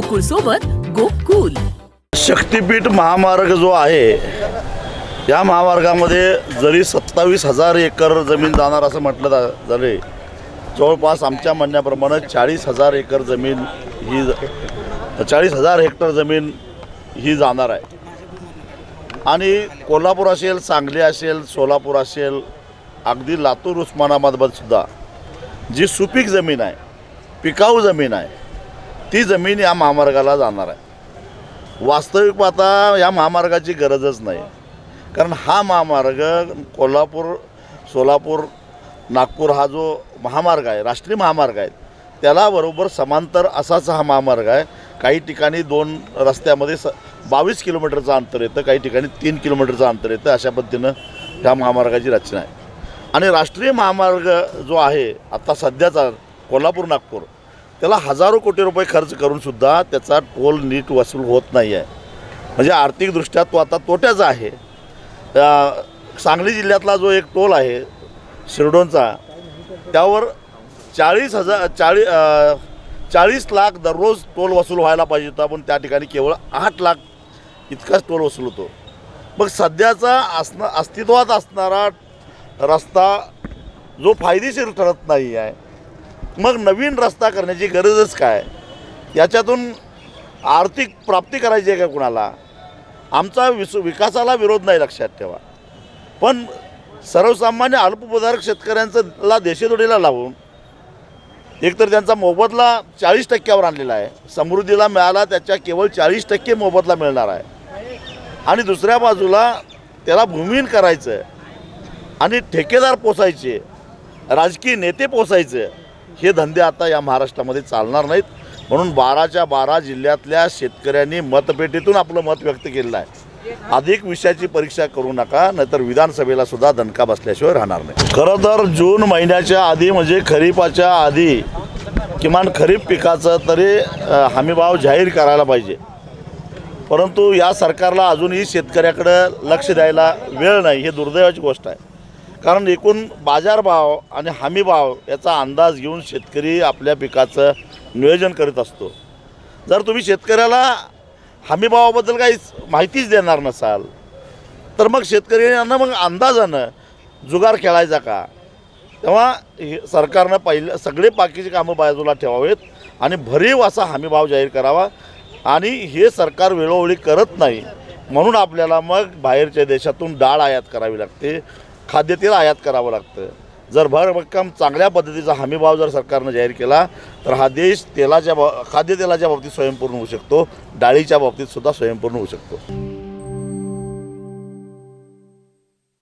गोकुळ सोबत गोकुल. शक्तिपीठ महामार्ग जो आहे या महामार्गामध्ये जरी सत्तावीस हजार एकर जमीन जाणार असं म्हटलं जा- झाले जवळपास आमच्या म्हणण्याप्रमाणे चाळीस हजार एकर जमीन ही चाळीस हजार हेक्टर जमीन ही जाणार आहे. आणि कोल्हापूर असेल सांगली असेल सोलापूर असेल अगदी लातूर उस्मानाबादसुद्धा सुद्धा जी सुपीक जमीन आहे पिकाऊ जमीन आहे ती जमीन या महामार्गाला जाणार आहे. वास्तविक पाहता या महामार्गाची गरजच नाही. कारण हा महामार्ग कोल्हापूर सोलापूर नागपूर हा जो महामार्ग आहे राष्ट्रीय महामार्ग आहे त्याला बरोबर समांतर असाच हा महामार्ग आहे. काही ठिकाणी दोन रस्त्यामध्ये स बावीस किलोमीटरचं अंतर येतं काही ठिकाणी तीन किलोमीटरचं अंतर येतं अशा पद्धतीनं ह्या महामार्गाची रचना आहे. आणि राष्ट्रीय महामार्ग जो आहे आत्ता सध्याचा कोल्हापूर नागपूर त्याला हजारो कोटी रुपये खर्च करूनसुद्धा त्याचा टोल नीट वसूल होत नाही आहे. म्हणजे आर्थिकदृष्ट्या तो आता तोट्याचा आहे. सांगली जिल्ह्यातला जो एक टोल आहे शिरडोनचा त्यावर चाळीस हजार चाळी चाळीस लाख दररोज टोल वसूल व्हायला पाहिजे होता पण त्या ठिकाणी केवळ आठ लाख इतकाच टोल वसूल होतो. मग सध्याचा असणं अस्तित्वात असणारा रस्ता जो फायदेशीर ठरत नाही आहे मग नवीन रस्ता करण्याची गरजच काय? याच्यातून आर्थिक प्राप्ती करायची आहे का कुणाला? आमचा विस विकासाला विरोध नाही लक्षात ठेवा. पण सर्वसामान्य अल्पभूधारक शेतकऱ्यांचं ला लावून एकतर त्यांचा मोबदला चाळीस टक्क्यावर आणलेला आहे. समृद्धीला मिळाला त्याच्या केवळ चाळीस टक्के मोबदला मिळणार आहे. आणि दुसऱ्या बाजूला त्याला भूमिहीन करायचं आहे आणि ठेकेदार पोसायचे. राजकीय नेते पोसायचे. हे धंदे आता या महाराष्ट्रामध्ये चालणार नाहीत. म्हणून बाराच्या बारा जिल्ह्यातल्या शेतकऱ्यांनी मतपेटीतून आपलं मत व्यक्त केलेलं आहे. अधिक विषयाची परीक्षा करू नका नाहीतर विधानसभेला सुद्धा दणका बसल्याशिवाय राहणार नाही. खरं तर जून महिन्याच्या आधी म्हणजे खरीपाच्या आधी किमान खरीप पिकाचं तरी हमीभाव जाहीर करायला पाहिजे. परंतु या सरकारला अजूनही शेतकऱ्याकडं लक्ष द्यायला वेळ नाही हे दुर्दैवाची गोष्ट आहे. कारण एकूण बाजारभाव आणि हमीभाव याचा अंदाज घेऊन शेतकरी आपल्या पिकाचं नियोजन करीत असतो. जर तुम्ही शेतकऱ्याला हमीभावाबद्दल काही माहितीच देणार नसाल तर मग शेतकऱ्यांना मग अंदाजानं जुगार खेळायचा का? तेव्हा हे सरकारनं पहिलं सगळे बाकीची कामं बाजूला ठेवावेत आणि भरीव असा हमीभाव जाहीर करावा आणि हे सरकार वेळोवेळी करत नाही म्हणून आपल्याला मग बाहेरच्या देशातून डाळ आयात करावी लागते. खाद्यतेल आयात करावं लागतं. जर भरभक्कम चांगल्या पद्धतीचा हमीभाव जर सरकारनं जाहीर केला तर हा देश तेलाच्या बा खाद्यतेलाच्या बाबतीत स्वयंपूर्ण होऊ शकतो. डाळीच्या बाबतीत सुद्धा स्वयंपूर्ण होऊ शकतो.